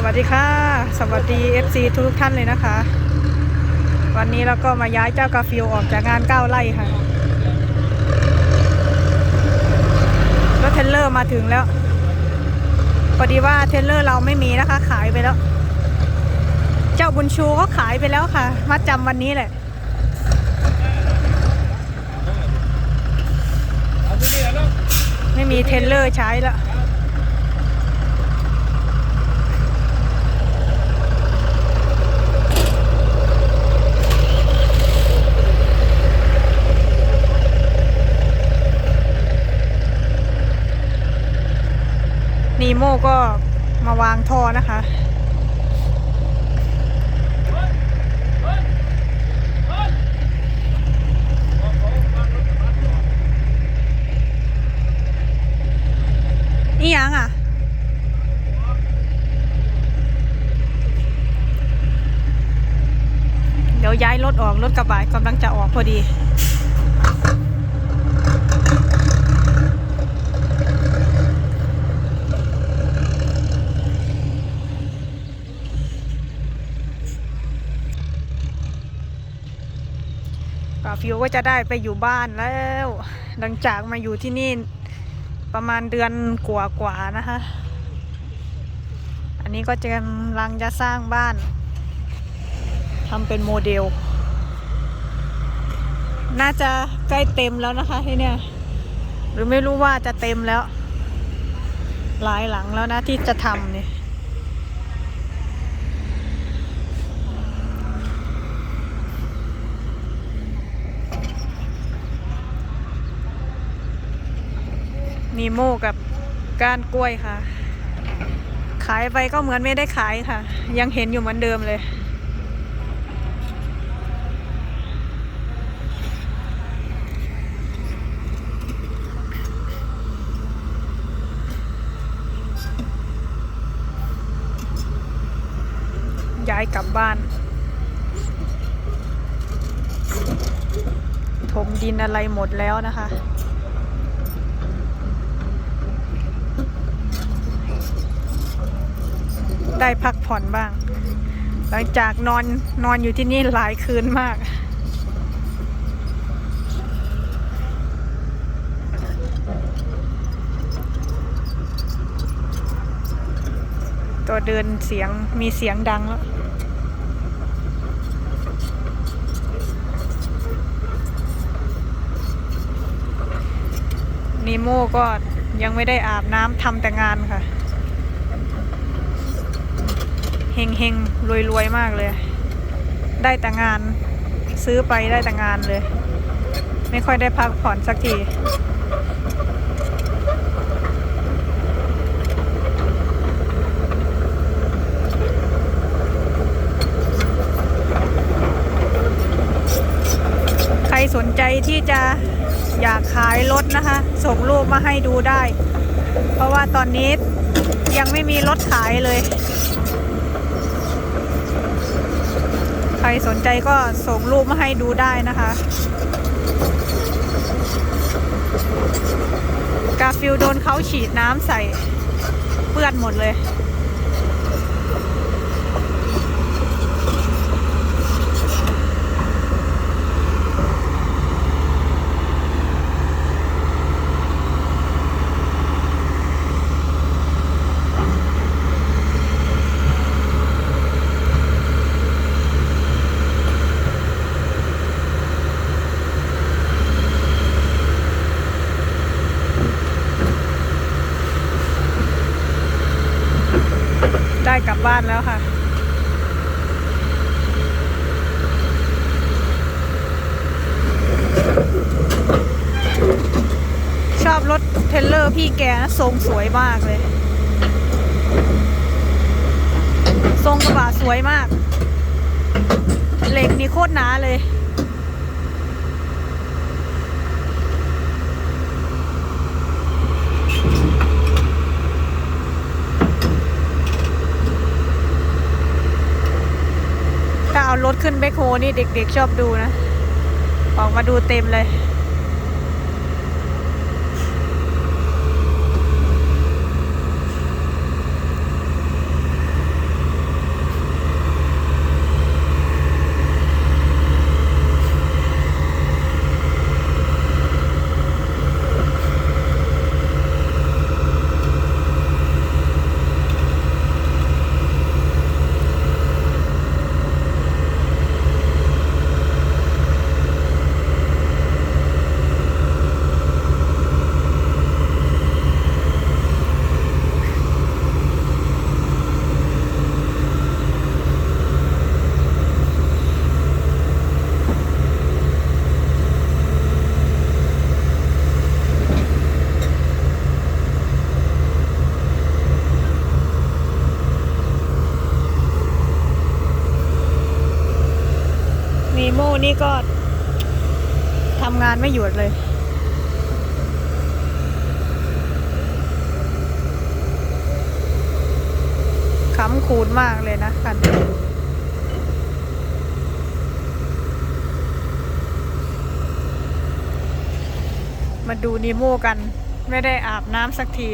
สวัสดีค่ะ สวัสดี FC ทุกท่านเลยนะคะ วันนี้เราก็มาย้ายเจ้ากาฟิลออกจากงานก้าวไร่ค่ะรถเทรลเลอร์มาถึงแล้วพอดีว่าเทรลเลอร์เราไม่มีนะคะ ขายไปแล้ว เจ้าบุญชูก็ขายไปแล้วค่ะ มาจำวันนี้แหละไม่มีเทรลเลอร์ใช้แล้ว นีโมก็มาวางท่อนะคะ นี่ยังอะ เดี๋ยวย้ายรถออก รถกระบะกำลังจะออกพอดีาฟิวก็จะได้ไปอยู่บ้านแล้ว หลังจากมาอยู่ที่นี่ประมาณเดือนกว่าๆนะคะ อันนี้ก็จะกำลังจะสร้างบ้านทำเป็นโมเดล น่าจะใกล้เต็มแล้วนะคะที่เนี่ย หรือไม่รู้ว่าจะเต็มแล้ว หลายหลังแล้วนะที่จะทำเนี่ย นีโมกับก้านกล้วยค่ะ ขายไปก็เหมือนไม่ได้ขายค่ะ ยังเห็นอยู่เหมือนเดิมเลย ย้ายกลับบ้าน ถมดินอะไรหมดแล้วนะคะ ได้พักผ่อนบ้าง หลังจากนอนนอนอยู่ที่นี่หลายคืนมาก ตัวเดินเสียงมีเสียงดังแล้วนีโม่ก็ยังไม่ได้อาบน้ำทำแต่งานค่ะ เฮงเฮงรวยรวยมากเลย ได้แต่งานซื้อไปได้แต่งานเลย ไม่ค่อยได้พักผ่อนสักทีใครสนใจที่จะอยากขายรถนะคะ ส่งรูปมาให้ดูได้ เพราะว่าตอนนี้ยังไม่มีรถขายเลย ใค รสนใจก็ส่งรูปมาให้ดูได้นะคะ กาฟิลโดนเขาฉีดน้ำใส่เปื้อนหมดเลย บบ้านแล้วค่ะ ชอบรถเทเลอร์พี่แกนะทรงสวยมากเลย ทรงกระบะสวยมาก เหล็กนี่โคตรหนาเลย เอารถขึ้นแบคโฮนี่เด็กๆชอบดูนะ ออกมาดูเต็มเลย โม นี่ก็ทำงานไม่หยุดเลยค้ำคูณมากเลยนะคันมาดูนีโมกัน ไม่ได้อาบน้ำสักที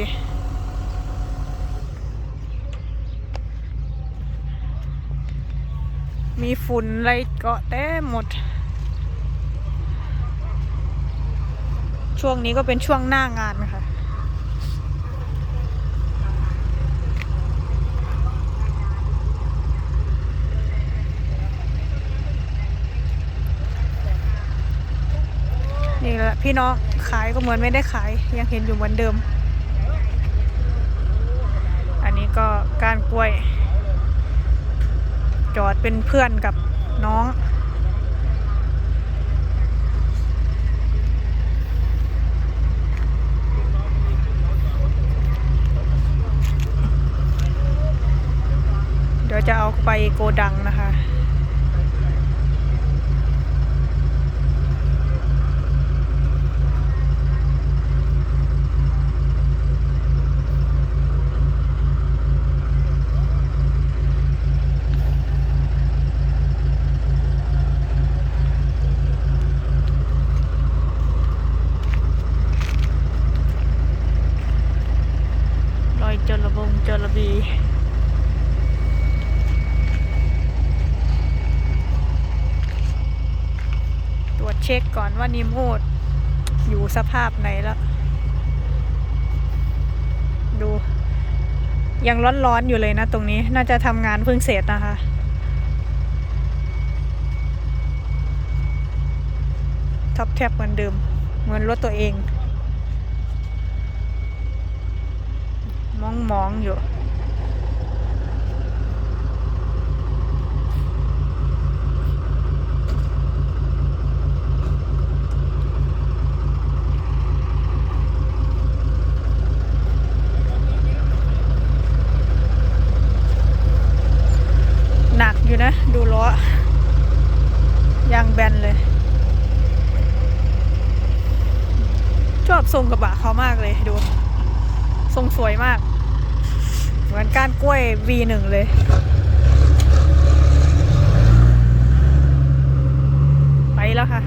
มีฝุ่นอะไรเกาะเต็มหมด ช่วงนี้ก็เป็นช่วงหน้างานค่ะนี่แหละพี่น้องขายก็เหมือนไม่ได้ขายยังเห็นอยู่เหมือนเดิม อันนี้ก็การกล้วย จอดเป็นเพื่อนกับน้องเดี๋ยวจะเอาไปโกดังนะคะ รอยจระบงจระบี ตรวจ เช็คก่อนว่านิโมดอยู่สภาพไหนแล้ว ดู ยังร้อนๆอยู่เลยนะตรงนี้น่าจะทำงานเพิ่งเสร็จนะคะท็อปแทบเหมือนเดิมเหมือนรถตัวเอง มองมองๆอยู่ ห นะ ดูล้อยางแบนเลย ชอบทรงกระบะเขามากเลยดู ทรงสวยมาก เหมือนก้านกล้วย V1 เลยไปแล้วค่ะ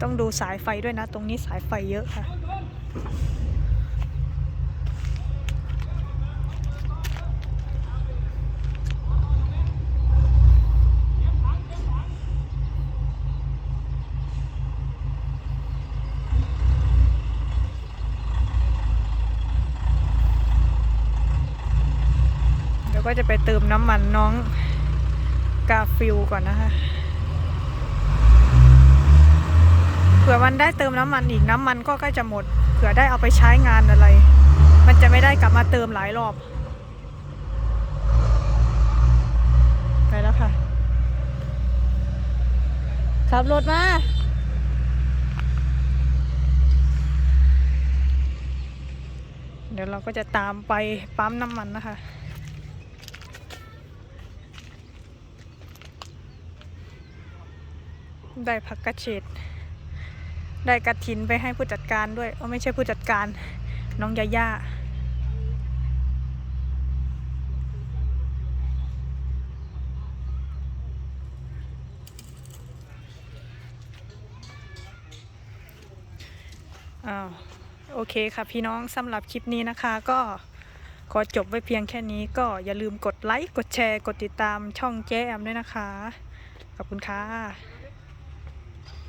ต้องดูสายไฟด้วยนะ ตรงนี้สายไฟเยอะค่ะ เดี๋ยวก็จะไปเติมน้ำมันน้องกาฟิลก่อนนะคะเผื่อมันได้เติมน้ำมันอีกน้ำมันก็ใกล้จะหมดเผื่อได้เอาไปใช้งานอะไร มันจะไม่ได้กลับมาเติมหลายรอบ ไปแล้วค่ะ ขับรถมาเดี๋ยวเราก็จะตามไปปั๊มน้ำมันนะคะ ได้ผักกระเฉดได้กระถินไปให้ผู้จัดการด้วยเออไม่ใช่ผู้จัดการ น้องยาย่าอ้าวโอเคค่ะพี่น้องสำหรับคลิปนี้นะคะ ก็ขอจบไว้เพียงแค่นี้ก็อย่าลืมกดไลค์ กดแชร์ กดติดตามช่องเจ๊แอมด้วยนะคะ ขอบคุณค่ะ